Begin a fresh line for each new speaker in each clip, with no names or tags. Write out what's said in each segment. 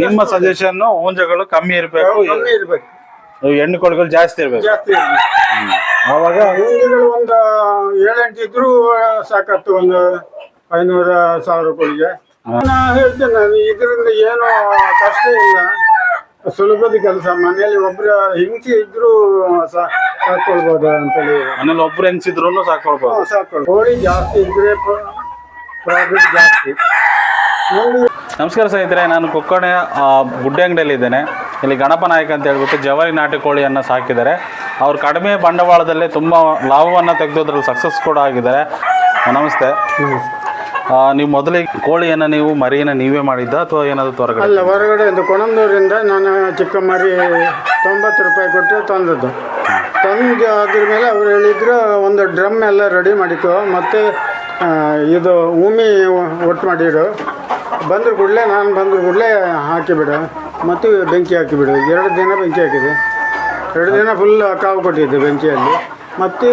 ನಿಮ್ಮ ಸಜೆಷನ್ ಹೂಂಜಗಳು ಕಮ್ಮಿ ಇರಬೇಕು.
ಕಮ್ಮಿ ಇರ್ಬೇಕು.
ಹೆಣ್ಣು ಕೋಳಿಗಳು ಜಾಸ್ತಿ ಇರಬೇಕು.
ಜಾಸ್ತಿ ಇರ್ಬೇಕು.
ಅವಾಗ
ಹುಂಜಗಳು ಒಂದು ಏಳೆಂಟು ಇದ್ರು ಸಾಕತ್ತು ಒಂದು ಐನೂರ ಸಾವಿರ ಕೋಳಿಗೆ ನಾನು ಹೇಳ್ತೇನೆ ನಾನು ಇದರಿಂದ ಏನು ಕಷ್ಟ ಇಲ್ಲ. ಸುಲಭದ ಕೆಲಸ ಮನೆಯಲ್ಲಿ ಒಬ್ರು ಹಿಂಸೆ ಇದ್ರು ಸಾ- ಸಾಕೊಳ್ಬೋದು ಅಂತೇಳಿ
ಮನೇಲಿ ಒಬ್ರು ಹೆಂಗ್ಸಿದ್ರು ಸಾಕೊಳ್ಬಹುದು
ಹಾ, ಕೋಳಿ ಜಾಸ್ತಿ ಇದ್ರೆ ಪ್ರಾಫಿಟ್ ಜಾಸ್ತಿ.
ನಮಸ್ಕಾರ ಸ್ನೇಹಿತರೆ ನಾನು ಕೊಕ್ಕಣೆ ಗುಡ್ಡೆ ಅಂಗಡಿಯಲ್ಲಿ ಇದ್ದೇನೆ. ಇಲ್ಲಿ ಗಣಪ ನಾಯಕ ಅಂತ ಹೇಳ್ಬಿಟ್ಟು ಜವಾರಿ ನಾಟಿ ಕೋಳಿಯನ್ನು ಸಾಕಿದ್ದಾರೆ. ಅವ್ರು ಕಡಿಮೆ ಬಂಡವಾಳದಲ್ಲೇ ತುಂಬ ಲಾಭವನ್ನು ತೆಗೆದೋದ್ರಲ್ಲಿ ಸಕ್ಸಸ್ ಕೂಡ ಆಗಿದ್ದಾರೆ. ನಮಸ್ತೆ. ನೀವು ಮೊದಲಿಗೆ ಕೋಳಿಯನ್ನು ನೀವು ಮರಿಯನ್ನು ನೀವೇ ಮಾಡಿದ್ದ ಅಥವಾ ಏನಾದರೂ ಹೊರಗಡೆ
ಅಲ್ಲ ಹೊರಗಡೆ ಒಂದು ಕೊಣಂದೂರಿಂದ ನಾನು ಚಿಕ್ಕ ಮರಿ ತೊಂಬತ್ತು ರೂಪಾಯಿ ಕೊಟ್ಟು ತಂದದ್ದು. ತಂದು ಅದ್ರ ಮೇಲೆ ಅವ್ರು ಹೇಳಿದ್ರು ಒಂದು ಡ್ರಮ್ ಎಲ್ಲ ರೆಡಿ ಮಾಡಿಕೊ ಮತ್ತು ಇದು ಉಮಿ ಒಟ್ಟು ಮಾಡಿಡು ಬಂದ್ರ ಕೂಡಲೇ ನಾನು ಬಂದ್ರ ಕೂಡಲೇ ಹಾಕಿಬಿಡು ಮತ್ತು ಬೆಂಕಿ ಹಾಕಿಬಿಡು ಎರಡು ದಿನ ಬೆಂಕಿ ಹಾಕಿದೆ. ಎರಡು ದಿನ ಫುಲ್ ಕಾವು ಕೊಟ್ಟಿದ್ದೆ ಬೆಂಕಿಯಲ್ಲಿ. ಮತ್ತು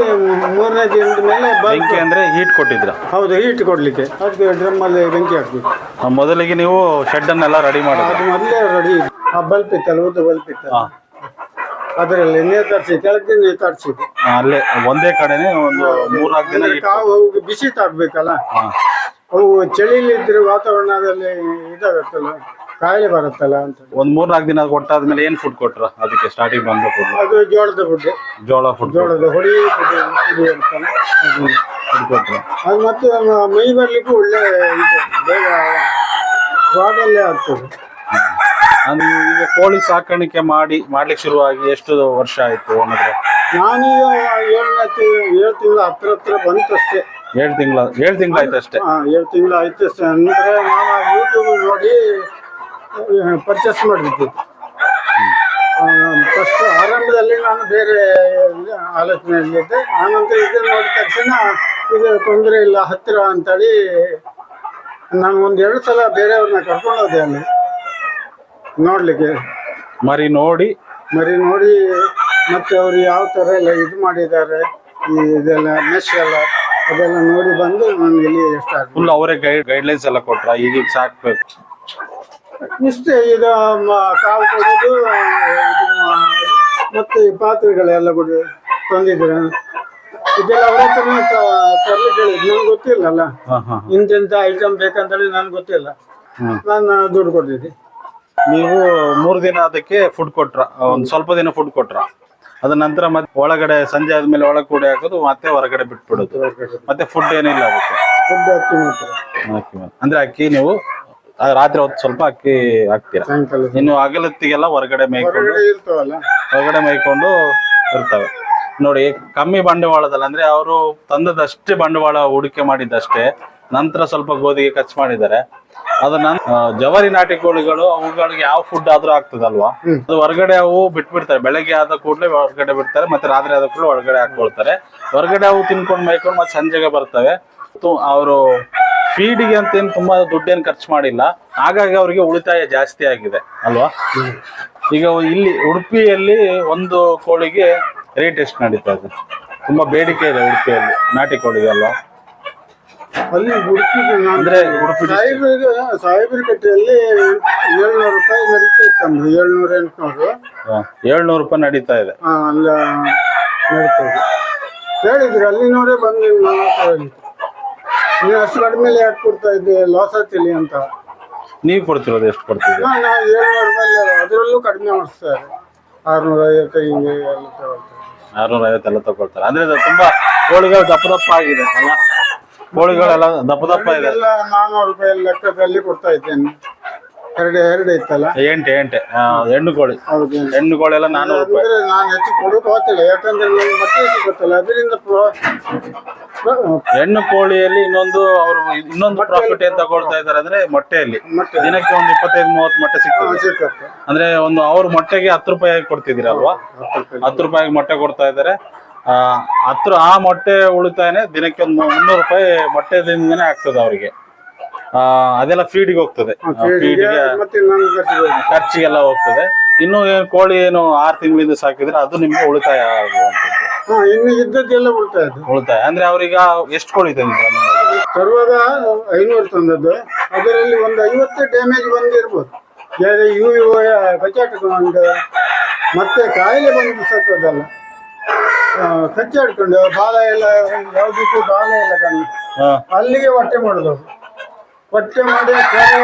ಮೂರನೇ ದಿನದ ಮೇಲೆ
ಬೆಂಕಿ ಅಂದರೆ ಹೀಟ್ ಕೊಟ್ಟಿದ್ರ.
ಹೌದು ಹೀಟ್ ಕೊಡಲಿಕ್ಕೆ. ಅದಕ್ಕೆ ಡ್ರಮ್ಮಲ್ಲಿ ಬೆಂಕಿ ಹಾಕ್ಬೇಕು.
ಮೊದಲಿಗೆ ನೀವು ಶೆಡ್ಡನ್ನೆಲ್ಲ ರೆಡಿ ಮಾಡಿ
ಅದು ಮೊದಲೇ ರೆಡಿ ಆ ಬಲ್ಪ್ ಇತ್ತಲ್ಲ ಉದ್ದ ಬಲ್ಪ್ ಇತ್ತು
ಹಾಂ.
ಅದರಲ್ಲಿ ತರಿಸಿ ಕೆಳಗೆ ನೇತಾಡ್ಸಿದ್ದು
ಅಲ್ಲೇ ಒಂದೇ ಕಡೆನೇ ಒಂದು ಮೂರ್ನಾಲ್ಕು ದಿನ
ಕಾವು ಹೋಗಿ ಬಿಸಿ ತಾಡ್ಬೇಕಲ್ಲ ಅವು ಚಳಿಲಿದ್ರೆ ವಾತಾವರಣದಲ್ಲಿ ಇದಾಗತ್ತಲ್ಲ ಕಾಯಿಲೆ ಬರುತ್ತಲ್ಲ ಅಂತ.
ಒಂದು ಮೂರ್ನಾಲ್ಕು ದಿನ ಕೊಟ್ಟಾದ್ಮೇಲೆ ಏನು ಫುಡ್ ಕೊಟ್ರ? ಅದಕ್ಕೆ ಸ್ಟಾರ್ಟಿಂಗ್ ಬಂದ ಫುಡ್
ಅದು ಜೋಳದ ಫುಡ್
ಜೋಳ ಫುಡ್
ಜೋಳದ ಹೊಡಿ
ಫುಡ್ ಕೊಟ್ರ.
ಅದು ಮತ್ತೆ ಮೈ ಬರ್ಲಿಕ್ಕೂ ಒಳ್ಳೆ ಇದು ಬೇಗ ಸ್ವಾದಲ್ಲೇ ಆಗ್ತದೆ.
ಅಂದ್ರೆ ಈಗ ಕೋಳಿ ಸಾಕಾಣಿಕೆ ಮಾಡಿ ಮಾಡ್ಲಿಕ್ಕೆ ಶುರುವಾಗಿ ಎಷ್ಟು ವರ್ಷ ಆಯ್ತು ಅನ್ನೋದು
ನಾನೀಗ ಏಳನೇ ತಿಂಗಳು ಏಳು ತಿಂಗಳು ಹತ್ರ ಹತ್ರ ಬಂತಷ್ಟೇ.
ಏಳು ತಿಂಗಳ ಏಳು ತಿಂಗಳು ಆಯ್ತು ಅಷ್ಟೇ.
ಏಳು ತಿಂಗಳು ಆಯ್ತು ಅಂದ್ರೆ ನಾನು ಯೂಟ್ಯೂಬ್ ನೋಡಿ ಪರ್ಚೇಸ್ ಮಾಡಿದ್ದೆ ಫಸ್ಟ್ ಆರಂಭದಲ್ಲಿ ನಾನು ಬೇರೆ ಆಲೋಚನೆಯಲ್ಲಿದ್ದೆ ಆನಂತರ ಇದು ನೋಡಿದ ತಕ್ಷಣ ಇದು ತೊಂದರೆ ಇಲ್ಲ ಹತ್ತಿರ ಅಂತೇಳಿ ನಾನು ಒಂದು ಎರಡು ಸಲ ಬೇರೆಯವ್ರನ್ನ ಕರ್ಕೊಂಡು ಹೋದೆ ಅಲ್ಲಿ. ನೋಡಲಿಕ್ಕೆ.
ಮರಿ ನೋಡಿ.
ಮರಿ ನೋಡಿ ಮತ್ತೆ ಅವರು ಯಾವ ಥರ ಎಲ್ಲ ಇದು ಮಾಡಿದ್ದಾರೆ ಈ ಇದೆಲ್ಲ ಮೆಶ್ ಎಲ್ಲ. ಅದೆಲ್ಲ ನೋಡಿ ಬಂದು ನಾನು ಇಲ್ಲಿ ಸ್ಟಾರ್ಟ್
ಫುಲ್ ಅವರೇ ಗೈಡ್ ಗೈಡ್ಲೈನ್ಸ್ ಎಲ್ಲ ಕೊಟ್ರ? ಈಗ ಸಾಕ್ಬೇಕು.
ಇಷ್ಟೇ ಈಗ ಕಾಲು ಕೊಡೋದು ಮತ್ತೆ ಪಾತ್ರೆಗಳೆಲ್ಲ ಕೊಡಿ ತಂದಿದ್ರೆ ಇದೆಲ್ಲ ಅವ್ರ ಹತ್ರನೇ ತ- ತರ್ಲಿಕ್ಕೆ ಹೇಳಿದ್ದು ನನಗೆ ಗೊತ್ತಿಲ್ಲಲ್ಲ. ಇಂತಿಂತ ಐಟಮ್ ಬೇಕಂತೇಳಿ ನನ್ಗೆ ಗೊತ್ತಿಲ್ಲ. ನಾನು ದುಡ್ಡು ಕೊಟ್ಟಿದ್ದೆ
ನೀವು ಮೂರು ದಿನ ಅದಕ್ಕೆ ಫುಡ್ ಕೊಟ್ರ? ಒಂದು ಸ್ವಲ್ಪ ದಿನ ಫುಡ್ ಕೊಟ್ರ? ಅದ ನಂತರ ಮತ್ತೆ ಒಳಗಡೆ ಸಂಜೆ ಆದ್ಮೇಲೆ ಒಳಗ್ ಕೂಡಿ ಹಾಕೋದು ಮತ್ತೆ ಹೊರಗಡೆ ಬಿಟ್ಬಿಡೋದು. ಮತ್ತೆ ಫುಡ್ ಏನಿಲ್ಲ ಅದಕ್ಕೆ.
ಫುಡ್ ಅಕ್ಕಿ ಮಾತ್ರ.
ಅಕ್ಕಿ ಮಾತ್ರ. ಅಂದ್ರೆ ಅಕ್ಕಿ ನೀವು ಆ ರಾತ್ರಿ ಹೊತ್ತು ಸ್ವಲ್ಪ ಅಕ್ಕಿ ಹಾಕ್ತೀರಾ?
ಸಾಯಂಕಾಲ
ಇನ್ನು ಅಗಲತ್ತಿಗೆಲ್ಲ ಹೊರಗಡೆ ಮೇಯ್ಕೊಂಡು
ಹೊರಗಡೆ ಇರ್ತವಲ್ಲ?
ಹೊರಗಡೆ ಮೇಯ್ಕೊಂಡು ಇರ್ತವೆ. ನೋಡಿ ಕಮ್ಮಿ ಬಂಡವಾಳದಲ್ಲಿ ಅಂದ್ರೆ ಅವರು ತಂದದಷ್ಟೇ ಬಂಡವಾಳ ಹೂಡಿಕೆ ಮಾಡಿದ್ದಷ್ಟೇ. ನಂತರ ಸ್ವಲ್ಪ ಗೋಧಿಗೆ ಖರ್ಚು ಮಾಡಿದ್ದಾರೆ. ಅದನ್ನ ನನ್ ಆ, ಜವಾರಿ ನಾಟಿ ಕೋಳಿಗಳು ಅವುಗಳಿಗೆ ಯಾವ ಫುಡ್ ಆದ್ರೂ ಆಗ್ತದಲ್ವಾ? ಅದು ಹೊರಗಡೆ ಅವು ಬಿಟ್ಬಿಡ್ತಾರೆ. ಬೆಳಗ್ಗೆ ಆದ ಕೂಡಲೇ ಹೊರಗಡೆ ಬಿಡ್ತಾರೆ ಮತ್ತೆ ರಾತ್ರಿ ಆದ ಕೂಡಲೇ ಹೊರಗಡೆ ಹಾಕೊಳ್ತಾರೆ. ಹೊರಗಡೆ ಅವು ತಿನ್ಕೊಂಡು ಮೈಕೊಂಡು ಮತ್ತೆ ಸಂಜೆಗೆ ಬರ್ತವೆ. ಅವರು ಫೀಡಿಗೆ ಅಂತ ಏನು ತುಂಬಾ ದುಡ್ಡೇನು ಖರ್ಚು ಮಾಡಿಲ್ಲ. ಹಾಗಾಗಿ ಅವರಿಗೆ ಉಳಿತಾಯ ಜಾಸ್ತಿ ಆಗಿದೆ ಅಲ್ವಾ? ಈಗ ಇಲ್ಲಿ ಉಡುಪಿಯಲ್ಲಿ ಒಂದು ಕೋಳಿಗೆ ರೇಟ್ ಎಷ್ಟು ನಡೀತಾ ಇದೆ? ತುಂಬಾ ಬೇಡಿಕೆ ಇದೆ ಉಡುಪಿಯಲ್ಲಿ ನಾಟಿ ಕೋಳಿಗೆ ಅಲ್ವಾ
ಅಲ್ಲಿ ಉಡುಪಿಗೆ ನಾನು
ಅಂದ್ರೆ ಉಡುಪಿ
ಸಾಹೇಬ್ರಿಗೆ ಸಾಹೇಬ್ರ ಕಟ್ಟೆಯಲ್ಲಿ ಏಳ್ನೂರು ರೂಪಾಯಿ ನಡೀತಾ ಇತ್ತಂದ್ರೆ ಏಳ್ನೂರ ಎಂಟ್ನೂರು.
ಏಳ್ನೂರು ರೂಪಾಯಿ ನಡೀತಾ ಇದೆ.
ಆ, ಅಲ್ಲ ನಡೀತದೆ ಹೇಳಿದ್ರು ಅಲ್ಲಿ ನೋಡೇ ಬಂದು ಹೇಳಿದ್ರು ನೀವು ಅಷ್ಟು ಕಡಿಮೆಲೆ ಯಾಕೆ ಕೊಡ್ತಾ ಇದ್ದೆ? ಲಾಸ್ ಆಗ್ತಿಲ್ಲ ಅಂತ.
ನೀವು ಕೊಡ್ತಿರೋದು ಎಷ್ಟು
ಕೊಡ್ತೀವಿ ಏಳ್ನೂರು ರೂಪಾಯಿ ಅದರಲ್ಲೂ ಕಡಿಮೆ ಮಾಡಿಸ್ತಾರೆ. ಆರ್ನೂರ ಐವತ್ತು ಹಿಂಗೆ ಎಲ್ಲ ತಗೊಳ್ತಾರೆ.
ಆರ್ನೂರ ಐವತ್ತೆಲ್ಲ ತಗೊಳ್ತಾರೆ. ಅಂದ್ರೆ ತುಂಬಾ ಕೋಳಿಗಳು ದಪ್ಪ ದಪ್ಪ ಆಗಿದೆ ಅಲ್ಲ? ಕೋಳಿಗಳೆಲ್ಲ ದಪ್ಪ ದಪ್ಪ ಇದೆ.
ಎಲ್ಲ ನಾನ್ನೂರು ರೂಪಾಯಿ ಲೆಕ್ಕದಲ್ಲಿ ಕೊಡ್ತಾ ಇದ್ದೇನೆ. ಎರಡು ಎರಡು ಇತ್ತಲ್ಲ?
ಎಂಟು ಎಂಟೆ. ಹೆಣ್ಣು ಕೋಳಿ.
ಹೌದು.
ಹೆಣ್ಣು ಕೋಳಿ ಎಲ್ಲ ನಾನ್ನೂರು ರೂಪಾಯಿ.
ಅಂದ್ರೆ ನಾನು ಹೆಚ್ಚು ಕೊಡೋಕೆ ಹೋಗ್ತಿಲ್ಲ ಯಾಕಂದ್ರೆ ನನಗೆ ಮತ್ತೆ ಸಿಗುತ್ತಲ್ಲ ಅದರಿಂದ ಪ್ರೋ-
ಹೆಣ್ಣು ಕೋಳಿಯಲ್ಲಿ ಇನ್ನೊಂದು ಅವರು ಇನ್ನೊಂದು ಪ್ರಾಫಿಟ್ ಏನ್ ತಗೊಳ್ತಾ ಇದಾರೆ ಅಂದ್ರೆ ಮೊಟ್ಟೆಯಲ್ಲಿ.
ಮೊಟ್ಟೆ
ದಿನಕ್ಕೆ ಒಂದು ಇಪ್ಪತ್ತೈದು ಮೂವತ್ತು ಮೊಟ್ಟೆ ಸಿಗ್ತದೆ.
ಸಿಕ್ಕತ್ತೆ
ಅಂದ್ರೆ ಒಂದು ಅವ್ರ ಮೊಟ್ಟೆಗೆ ಹತ್ತು ರೂಪಾಯಿ ಕೊಡ್ತಿದ್ದೀರಲ್ವಾ? ಹತ್ತು ರೂಪಾಯಿಗೆ ಮೊಟ್ಟೆ ಕೊಡ್ತಾ ಇದ್ದಾರೆ. ಆ ಹತ್ತು ಆ ಮೊಟ್ಟೆ ಉಳಿತಾಯನೆ ದಿನಕ್ಕೆ ಒಂದು ಮುನ್ನೂರು ರೂಪಾಯಿ ಮೊಟ್ಟೆದಿಂದನೇ ಆಗ್ತದೆ ಅವರಿಗೆ ಆ ಅದೆಲ್ಲ ಫೀಡಿಗೆ ಹೋಗ್ತದೆ ಫೀಡಿಗೆ ಖರ್ಚಿಗೆಲ್ಲ ಹೋಗ್ತದೆ ಇನ್ನು ಏನು ಕೋಳಿ ಏನು ಆರು ತಿಂಗಳಿಂದ ಸಾಕಿದ್ರೆ ಅದು ನಿಮ್ಗೆ ಉಳಿತಾಯ ಆಗುವಂಥದ್ದು
ಹಾ ಇನ್ನು ಇದ್ದದ್ದೆಲ್ಲ ಉಳ್ತಾ ಇದ್ದು
ಉಳಿತಾಯ ಅಂದ್ರೆ ಅವ್ರೀಗ ಎಷ್ಟು ಕೋಳಿ ತಂದಿದ್ದಾರೆ
ತರುವಾಗ ಐನೂರು ತಂದದ್ದು ಅದರಲ್ಲಿ ಒಂದು ಐವತ್ತು ಡ್ಯಾಮೇಜ್ ಬಂದಿರ್ಬೋದು ಇವು ಇವು ಕಚ್ಚಾಡ್ಕೊಂಡು ಮತ್ತೆ ಕಾಯಿಲೆ ಬಂದು ಸತ್ತದಲ್ಲ ಆ, ಹಿಡ್ಕೊಂಡು ಬಾಲ ಎಲ್ಲ ಯಾವುದಕ್ಕೂ ಬಾಲ ಎಲ್ಲ ಕಣ್ಣು ಅಲ್ಲಿಗೆ ಹೊಟ್ಟೆ ಮಾಡೋದು. ಹೊಟ್ಟೆ ಮಾಡಿ ಅಂದ್ರೆ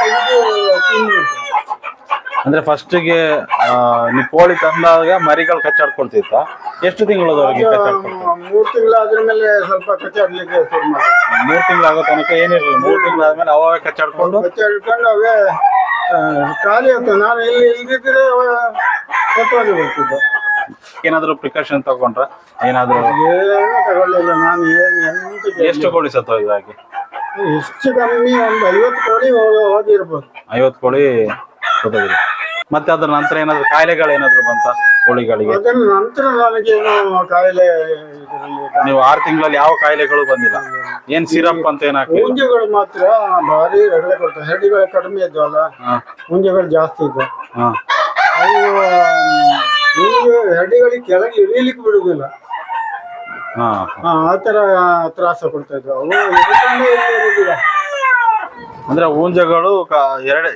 ಫಸ್ಟ್ಗೆ
ಅಂದ್ರೆ ಫಸ್ಟಿಗೆ ನೀವು ಕೋಳಿ ತಂದಾಗ ಮರಿಗಳು ಕಚ್ಚಾಡ್ಕೊಳ್ತಿತ್ತ ಎಷ್ಟು ತಿಂಗಳದವರೆಗೆ
ಮೂರು ತಿಂಗಳಾದ್ರ ಮೇಲೆ ಸ್ವಲ್ಪ ಕಚ್ಚಾಡ್ಲಿಕ್ಕೆ ಶುರು ಮಾಡಿ.
ಮೂರ್ ತಿಂಗಳಾಗೋ ತನಕ ಏನಿರಲಿಲ್ಲ ಮೂರು ತಿಂಗಳಾದ್ಮೇಲೆ ಅವೇ ಕಚ್ಚಾಡ್ಕೊಂಡು
ಕಚ್ಚಾಡ್ಕೊಂಡು ಅವೇ ಖಾಲಿ ಆಯ್ತು ನಾನು ಇಲ್ಲಿ ಇಲ್ದಿದ್ರೆ ಕೊಟ್ಟು ಸತ್ತೋಗಿ ಬರ್ತಿದ್ದೆ
ಏನಾದ್ರು ಪ್ರಿಕಾಷನ್ ತಗೊಂಡ್ರ? ಏನಾದ್ರು
ಏನೂ ತಗೊಳ್ಳಿಲ್ಲ ನಾನು ಏನು ಎಂತ.
ಎಷ್ಟು ಕೋಳಿ ಸತ್ತ ಇದಾಗಿ
ಹೆಚ್ಚು ಕಮ್ಮಿ ಒಂದು ಐವತ್ತು ಕೋಳಿ ಹೋಗಿ- ಹೋಗಿರ್ಬೋದು
ಐವತ್ತು ಕೋಳಿ ಸತ್ತೋಗಿದೆ ಮತ್ತೆ ಅದ್ರ ನಂತರ ಏನಾದ್ರು ಕಾಯಿಲೆಗಳು ಏನಾದ್ರು ಬಂತ ಕೋಳಿಗಳಿಗೆ?
ಅದನ್ನ ನಂತರ ನನಗೇನು ಕಾಯಿಲೆ ಇದರಲ್ಲಿ
ನೀವು ಆರು ತಿಂಗಳಲ್ಲಿ ಯಾವ ಕಾಯಿಲೆಗಳು ಬಂದಿಲ್ಲ? ಏನ್ ಸಿರಪ್ ಅಂತ ಏನಾಗ್ತದೆ
ಮುಂಜೆಗಳು ಮಾತ್ರ ಭಾರಿ ರಗಳೆ ಕೊಡ್ತವೆ ಹೆಡ್ಡಿಗಳು ಕಡಿಮೆ ಇದ್ವಲ್ಲ
ಹಾ.
ಮುಂಜೆಗಳು ಜಾಸ್ತಿ ಇದ್ವು.
ಹಾ.
ಅವು ಹೆಡಿಗಳಿಗೆ ಕೆಳಗೆ ಇಳಿಯಲಿಕ್ಕೆ ಬಿಡುದಿಲ್ಲ.
ಹಾ.
ಆ ತ್ರಾಸ ಕೊಡ್ತಾ ಅವು.
ಅಂದ್ರೆ ಊಂಜಗಳು ಕ- ಎರಡು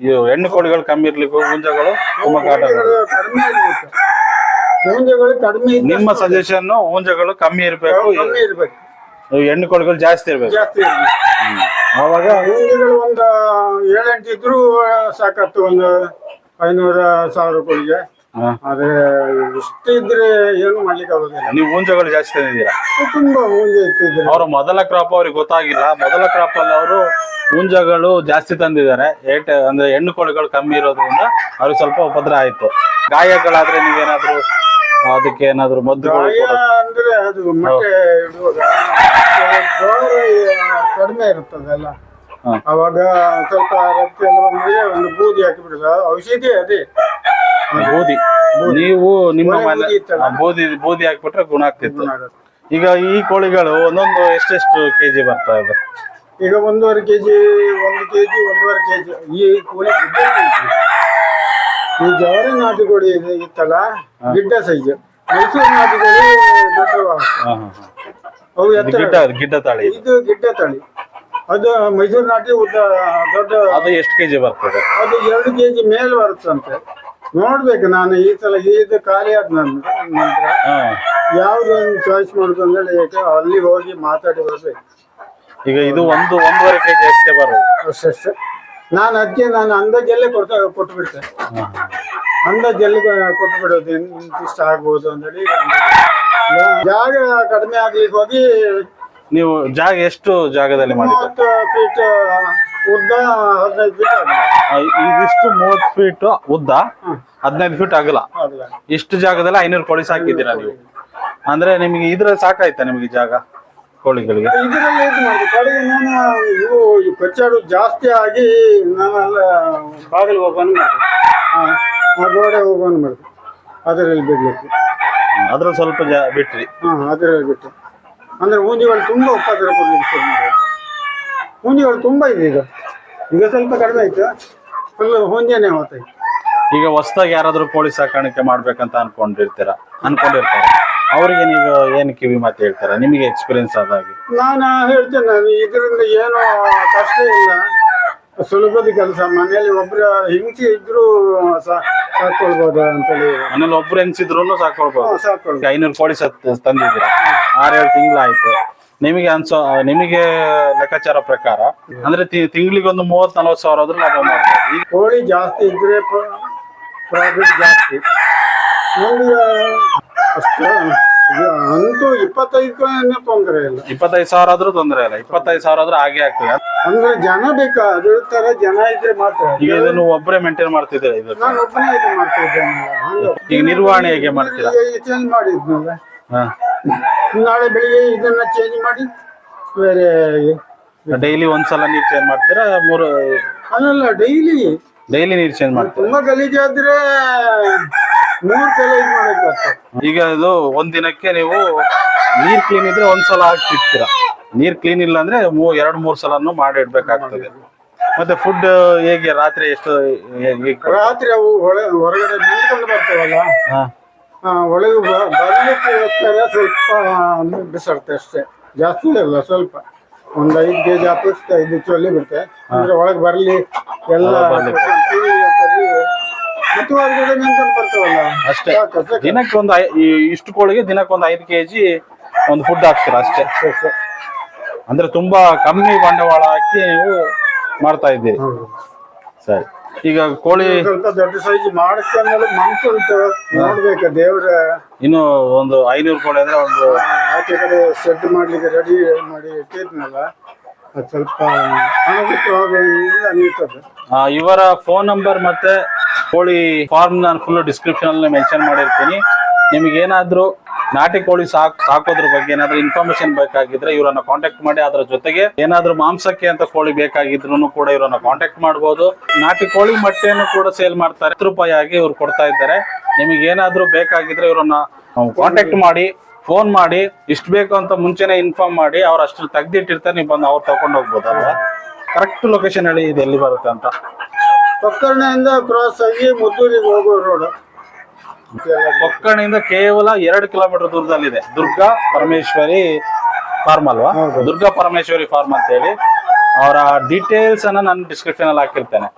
ಇವು ಹೆಣ್ಣು ಕೋಳಿಗಳು ಕಮ್ಮಿ ಇರ್ಲಿಕ್ಕೆ ಊಂಜಗಳು ತುಂಬಾ ಕಾಟ
ಊಂಜಗಳು ಕಡಿಮೆ ಇರ್ಬೇಕು.
ನಿಮ್ಮ ಸಜೆಷನ್ ಊಂಜಗಳು ಕಮ್ಮಿ ಇರ್ಬೇಕು.
ಕಮ್ಮಿ ಇರ್ಬೇಕು.
ಇವು ಹೆಣ್ಣು ಕೋಳಿಗಳು ಜಾಸ್ತಿ ಇರ್ಬೇಕು.
ಜಾಸ್ತಿ ಇರ್ಬೇಕು.
ಅವಾಗ
ಮುಂಜೆಗಳು ಒಂದು ಏಳೆಂಟು ಇದ್ರು ಸಾಕತ್ತು ಒಂದು ಐನೂರ ಸಾವಿರ ಕೋಳಿಗೆ. ಆದ್ರೆ ಇಷ್ಟು ಇದ್ರೆ ಏನು ಮಾಡ್ಲಿಕ್ಕೆ ಆಗೋದಿಲ್ಲ.
ನೀವು ಊಂಜಗಳು ಜಾಸ್ತಿ ತಂದಿದ್ದೀರಾ?
ತುಂಬಾ ಮುಂಜೆ ಇತ್ತಿದ್ರೆ
ಅವ್ರ ಮೊದಲ ಕ್ರಾಪ್ ಅವ್ರಿಗೆ ಗೊತ್ತಾಗಿಲ್ಲ. ಮೊದಲ ಕ್ರಾಪ್ ಅಲ್ಲಿ ಅವರು ಹುಂಜಗಳು ಜಾಸ್ತಿ ತಂದಿದ್ದಾರೆ. ಏಟ್ ಅಂದ್ರೆ ಹೆಣ್ಣು ಕೋಳಿಗಳು ಕಮ್ಮಿ ಇರೋದ್ರಿಂದ ಅವ್ರಿಗೆ ಸ್ವಲ್ಪ ಉಪದ್ರ ಆಯ್ತು. ಗಾಯಗಳಾದ್ರೆ ನೀವೇನಾದ್ರೂ ಅದಕ್ಕೆ ಏನಾದ್ರು ಮದ್ದು
ಗಾಯ ಅಂದ್ರೆ ಅದು ಮೊಟ್ಟೆ ಇಡುವಾಗ ಜ್ವರ ಕಡಿಮೆ ಇರುತ್ತದಲ್ಲ
ಹಾ.
ಅವಾಗ ಸ್ವಲ್ಪ ರಕ್ತ ಎಲ್ಲ ಬಂದ್ರೆ ಒಂದು ಬೂದಿ ಹಾಕಿ ಬಿಡುದು ಔಷಧಿ ಅದೇ.
ಬೂದಿ ನೀವು ನಿಮ್ಮ ಮನೆ
ಬೂದಿ?
ಬೂದಿ ಹಾಕ್ಬಿಟ್ರೆ ಗುಣ ಆಗ್ತಿತ್ತು. ಈಗ ಈ ಕೋಳಿಗಳು ಒಂದೊಂದು ಎಷ್ಟೆಷ್ಟು ಕೆಜಿ ಬರ್ತಾ ಇದೆ?
ಈಗ ಒಂದೂವರೆ ಕೆಜಿ ಒಂದು ಕೆಜಿ ಒಂದೂವರೆ ಕೆಜಿ. ಈ ಕೋಳಿ. ಈ ಜವರಿ ನಾಟಿ ಕೋಳಿ ಇತ್ತಲ್ಲ ಗಿಡ್ಡ ಸೈಜ್. ಮೈಸೂರು
ನಾಟಿ ಕೋಳಿ.
ಅವು
ಗಿಡ್ಡ ಗಿಡ್ಡ ತಾಳಿ ಇದು.
ಇದು ಗಿಡ್ಡ ತಳಿ. ಅದು ಮೈಸೂರು ನಾಟಿ ಉದ್ದ ದೊಡ್ಡ
ಅದು ಎಷ್ಟು ಕೆಜಿ ಬರ್ತದೆ?
ಅದು ಎರಡು ಕೆಜಿ ಮೇಲೆ ಬರುತ್ತಂತೆ. ನೋಡ್ಬೇಕು ನಾನು ಈ ಸಲ ಇದು ಖಾಲಿ ಆದ ನಂತರ ನಂತರ ಯಾವ್ದೊಂದು ಚಾಯ್ಸ್ ಮಾಡುದು ಅಂದ್ರೆ ಯಾಕೆ ಅಲ್ಲಿ ಹೋಗಿ ಮಾತಾಡಿ ಬರ್ಬೇಕು.
ಈಗ ಇದು ಒಂದು ಒಂದೂವರೆ ಕೆಜಿ ಅಷ್ಟೇ ಬರೋದು.
ಅಷ್ಟೇ ನಾನು ಅದಕ್ಕೆ ನಾನು ಅಂದಾಜಲ್ಲೇ ಕೊಡ್ತಾ ಕೊಟ್ಟು. ಅಂದಾಜಲ್ಲಿ ಕೊಟ್ಟು ಬಿಡೋದು ಇಂತಿಷ್ಟ ಆಗ್ಬೋದು ಅಂತೇಳಿ ಜಾಗ ಕಡಿಮೆ ಆಗ್ಲಿಕ್ಕೆ ಹೋಗಿ
ನೀವು ಜಾಗ ಎಷ್ಟು ಜಾಗದಲ್ಲಿ ಮಾಡಿ
ಹತ್ತು ಫೀಟ್ ಉದ್ದ ಹದಿನೈದು ಫೀಟ್ ಆಗಲ್ಲ
ಆ, ಇದಿಷ್ಟು ಮೂವತ್ತು ಫೀಟ್ ಉದ್ದ ಹದಿನೈದು ಫೀಟ್ ಅಗಲ
ಆಗಲ್ಲ.
ಇಷ್ಟು ಜಾಗದಲ್ಲಿ ಐನೂರು ಕೋಳಿ ಸಾಕಿದ್ದೀರಾ ನೀವು? ಅಂದ್ರೆ ನಿಮಗೆ ಇದ್ರಲ್ಲಿ ಸಾಕಾಯ್ತಾ ನಿಮಗೆ ಜಾಗ ಕೋಳಿಗಳಿಗೆ?
ಇದರಲ್ಲಿ ಇದು ಮಾಡಿ ಕಡೆಗೆ ನಾನು ಇವು ಈ ಕಚ್ಚಾಡು ಜಾಸ್ತಿ ಆಗಿ ನಾನೆಲ್ಲ ಬಾಗಿಲು ಓಪನ್ ಮಾಡಿದೆ. ಆ ಗೋಡೆ ಓಪನ್ ಮಾಡಿದೆ. ಅದರಲ್ಲಿ ಬಿಡ್ಲಿಕ್ಕೆ
ಅದ್ರಲ್ಲಿ ಸ್ವಲ್ಪ ಜಾ ಬಿಟ್ರಿ.
ಹಾಂ ಅದರಲ್ಲಿ ಬಿಟ್ಟು. ಅಂದ್ರೆ ಊಂಜಿಗಳು ತುಂಬ ಉಪದ್ರ ಕೊಡ್ಲಿಕ್ಕೆ ಶುರು ಮಾಡಿದೆ ಹೂಂಜಿಗಳು ತುಂಬ ಇದೆ ಈಗ. ಈಗ ಸ್ವಲ್ಪ ಕಡಿಮೆ ಆಯ್ತು. ಫುಲ್ ಹೂಂಜೆನೆ ಹೋಗ್ತೈತೆ
ಈಗ ಹೊಸದಾಗಿ ಯಾರಾದ್ರೂ ಕೋಳಿ ಸಾಕಾಣಿಕೆ ಮಾಡ್ಬೇಕಂತ ಅನ್ಕೊಂಡಿರ್ತೀರ? ಅನ್ಕೊಂಡಿರ್ತಾರೆ. ಅವ್ರಿಗೆ ನೀವು ಏನು ಕಿವಿ ಮಾತು ಹೇಳ್ತೀರಾ? ನಿಮಗೆ ಎಕ್ಸ್ಪೀರಿಯನ್ಸ್ ಆದಾಗಿ.
ನಾನು ಹೇಳ್ತೇನೆ ನಾನು. ಇದರಿಂದ ಏನು ಕಷ್ಟ ಇಲ್ಲ. ಸುಲಭದ ಕೆಲಸ. ಮನೆಯಲ್ಲಿ ಒಬ್ಬರ ಹಿಂಸೆ ಇದ್ರು ಸಾಕೊಳ್ಬೋದು ಅಂತೇಳಿ
ಮನೇಲಿ ಒಬ್ರು ಹೆಂಗ್ಸಿದ್ರು ಸಾಕೊಳ್ಬೋದು ಐನೂರು ಕೋಳಿ ಸತ್ ತಂದಿದ್ದೀರಾ? ಆರೇಳು ತಿಂಗಳಾಯ್ತು. ನಿಮಗೆ ಅನ್ಸೋ ನಿಮಗೆ ಲೆಕ್ಕಾಚಾರ ಪ್ರಕಾರ ಅಂದ್ರೆ ತಿಂಗಳಿಗೆ ಒಂದು ಮೂವತ್ ನಲ್ವತ್ತು ಸಾವಿರ ಆದ್ರೂ ಲಾಭ ಮಾಡ್ತೀವಿ
ಕೋಳಿ ಜಾಸ್ತಿ ಇದ್ರೆ ಪ್ರಾಫಿಟ್ ಜಾಸ್ತಿ. ಅಷ್ಟು. ಅಂತೂ ಇಪ್ಪತ್ತೈದು ತೊಂದರೆ ಇಲ್ಲ.
ಇಪ್ಪತ್ತೈದು ಸಾವಿರ ಆದ್ರೂ ತೊಂದರೆ ಇಲ್ಲ. ಇಪ್ಪತ್ತೈದು ಸಾವಿರ ಆದ್ರೂ ಹಾಗೆ ಆಗ್ತದೆ.
ಅಂದ್ರೆ ಜನ ಬೇಕಾ ಅದ್ರ ತರ ಜನ ಇದ್ರೆ ಮಾತ್ರ.
ಈಗ ಇದನ್ನು ಒಬ್ಬರೇ ಮೇಂಟೈನ್ ಮಾಡ್ತಿದ್ದೀರಾ ಇದು
ನಾನು ಒಬ್ಬನೇ ಇದು ಮಾಡ್ತಿದ್ದೆ
ಈಗ ನಿರ್ವಹಣೆ ಹೇಗೆ ಮಾಡ್ತೀರಾ?
ಚೇಂಜ್ ಮಾಡಿದ್ನಲ್ಲ. ನಾಳೆ ಬೆಳಿಗ್ಗೆ ಇದನ್ನ ಚೇಂಜ್ ಮಾಡಿ ಬೇರೆ
ಡೈಲಿ ಒಂದ್ಸಲ ನೀರ್ ಚೇಂಜ್ ಮಾಡ್ತೀರಾ? ಮೂರು
ಅಲ್ಲ ಡೈಲಿ
ಡೈಲಿ ನೀರ್ ಚೇಂಜ್ ಮಾಡ್ತೀರಾ?
ತುಂಬಾ ಗಲೀಜಾದ್ರೆ ಆದ್ರೆ ಸಲ ಇದು ಮಾಡಬೇಕು
ಈಗ ಇದು ಒಂದ್ ದಿನಕ್ಕೆ ನೀವು ನೀರ್ ಕ್ಲೀನ್ ಇದ್ರೆ ಒಂದ್ಸಲ ಹಾಕ್ತಿರ್ತೀರಾ? ನೀರ್ ಕ್ಲೀನ್ ಇಲ್ಲ ಅಂದ್ರೆ ಎರಡ್ ಮೂರ್ ಸಲನು ಮಾಡಿ ಇಡ್ಬೇಕಾಗ್ತದೆ. ಮತ್ತೆ ಫುಡ್ ಹೇಗೆ? ರಾತ್ರಿ ಎಷ್ಟು?
ರಾತ್ರಿ ಅವು ಹೊರಗಡೆ ನಿಂತ್ಕೊಂಡು ಬರ್ತಾವಲ್ಲ? ಒಳಗೆ ಬರ್ಲಿಕ್ಕೋಸ್ಕರ ಸ್ವಲ್ಪ ಬಿಸಾಡ್ತೆ ಅಷ್ಟೇ. ಜಾಸ್ತಿ ಅಲ್ಲ ಸ್ವಲ್ಪ. ಒಂದು ಐದು ಕೆ ಜಿ ಹಾಕಿಸ್ತಾ ಐದು ಚೊಲ್ಲಿ ಬಿಡುತ್ತೆ. ಅಂದ್ರೆ ಒಳಗೆ ಬರಲಿ ಎಲ್ಲ ಮತ್ತೆ ಹೊರಗಡೆ ನಿಂತ್ಕೊಂಡು ಬರ್ತಾವಲ್ಲ?
ಅಷ್ಟೇ. ದಿನಕ್ಕೆ ಒಂದು ಇಷ್ಟು ಕೋಳಿಗೆ ದಿನಕ್ಕೆ ಒಂದು ಐದು ಕೆಜಿ ಒಂದು ಫುಡ್ ಹಾಕ್ತೀರ ಅಷ್ಟೇ. ಅಂದ್ರೆ ತುಂಬಾ ಕಮ್ಮಿ ಬಂಡವಾಳ ಹಾಕಿ ನೀವು ಮಾಡ್ತಾ ಇದ್ದೀರಿ. ಸರಿ. ಈಗ ಕೋಳಿ
ಸ್ವಲ್ಪ ದೊಡ್ಡ ಸೈಜ್ ಮಾಡ್ಕೊಂಡ್ಮೇಲೆ ಮನ್ಸು ಉಂಟು ನೋಡ್ಬೇಕು ದೇವ್ರ.
ಇನ್ನು ಒಂದು ಐನೂರು ಕೋಳಿ ಅಂದ್ರೆ ಒಂದು
ಆಚೆ ಕಡೆ ಸೆಟ್ ಮಾಡ್ಲಿಕ್ಕೆ ರೆಡಿ ಮಾಡಿ ಇಟ್ಟಿದ್ನಲ್ಲ ಅದು ಸ್ವಲ್ಪ
ಆ, ಇವರ ಫೋನ್ ನಂಬರ್ ಮತ್ತೆ ಕೋಳಿ ಫಾರ್ಮ್ ನಾನು ಫುಲ್ ಡಿಸ್ಕ್ರಿಪ್ಷನ್ ಅಲ್ಲಿ ಮೆನ್ಷನ್ ಮಾಡಿರ್ತೀನಿ. ನಿಮ್ಗೆ ಏನಾದ್ರೂ ನಾಟಿ ಕೋಳಿ ಸಾಕ್ ಸಾಕೋದ್ರ ಬಗ್ಗೆ ಏನಾದ್ರೂ ಇನ್ಫಾರ್ಮೇಶನ್ ಬೇಕಾಗಿದ್ರೆ ಇವರನ್ನ ಕಾಂಟ್ಯಾಕ್ಟ್ ಮಾಡಿ ಅದರ ಜೊತೆಗೆ ಏನಾದ್ರೂ ಮಾಂಸಕ್ಕೆ ಅಂತ ಕೋಳಿ ಬೇಕಾಗಿದ್ರು ಕೂಡ ಇವರನ್ನ ಕಾಂಟ್ಯಾಕ್ಟ್ ಮಾಡಬಹುದು ನಾಟಿ ಕೋಳಿ ಮೊಟ್ಟೆಯನ್ನು ಕೂಡ ಸೇಲ್ ಮಾಡ್ತಾರೆ. ಹತ್ತು ರೂಪಾಯಿ ಆಗಿ ಇವ್ರು ಕೊಡ್ತಾ ಇದ್ದಾರೆ. ನಿಮಗೆ ಏನಾದ್ರೂ ಬೇಕಾಗಿದ್ರೆ ಇವರನ್ನ ಕಾಂಟ್ಯಾಕ್ಟ್ ಮಾಡಿ ಫೋನ್ ಮಾಡಿ, ಇಷ್ಟು ಬೇಕು ಅಂತ ಮುಂಚೆನೆ ಇನ್ಫಾರ್ಮ್ ಮಾಡಿ, ಅವ್ರು ಅಷ್ಟು ತೆಗ್ದಿಟ್ಟಿರ್ತಾರೆ, ನೀವು ಬಂದು ಅವ್ರು ತಗೊಂಡು ಹೋಗ್ಬೋದಲ್ವಾ? ಕರೆಕ್ಟ್ ಲೊಕೇಶನ್ ಹೇಳಿ ಇದು ಎಲ್ಲಿ ಬರುತ್ತೆ ಅಂತ?
ಕೊಕ್ಕರ್ಣೆಯಿಂದ ಕ್ರಾಸ್ ಆಗಿ ಮುದ್ದೂರಿಗೆ ಹೋಗೋ ರೋಡ್
ಕೊಕ್ಕಣಿಂದ ಕೇವಲ ಎರಡು ಕಿಲೋಮೀಟರ್ ದೂರದಲ್ಲಿದೆ. ದುರ್ಗಾ ಪರಮೇಶ್ವರಿ ಫಾರ್ಮ್ ಅಲ್ವಾ? ದುರ್ಗಾ ಪರಮೇಶ್ವರಿ ಫಾರ್ಮ್ ಅಂತ ಹೇಳಿ ಅವರ ಡೀಟೇಲ್ಸ್ ಅನ್ನ ನಾನು ಡಿಸ್ಕ್ರಿಪ್ಷನ್ ಅಲ್ಲಿ ಹಾಕಿರ್ತೇನೆ.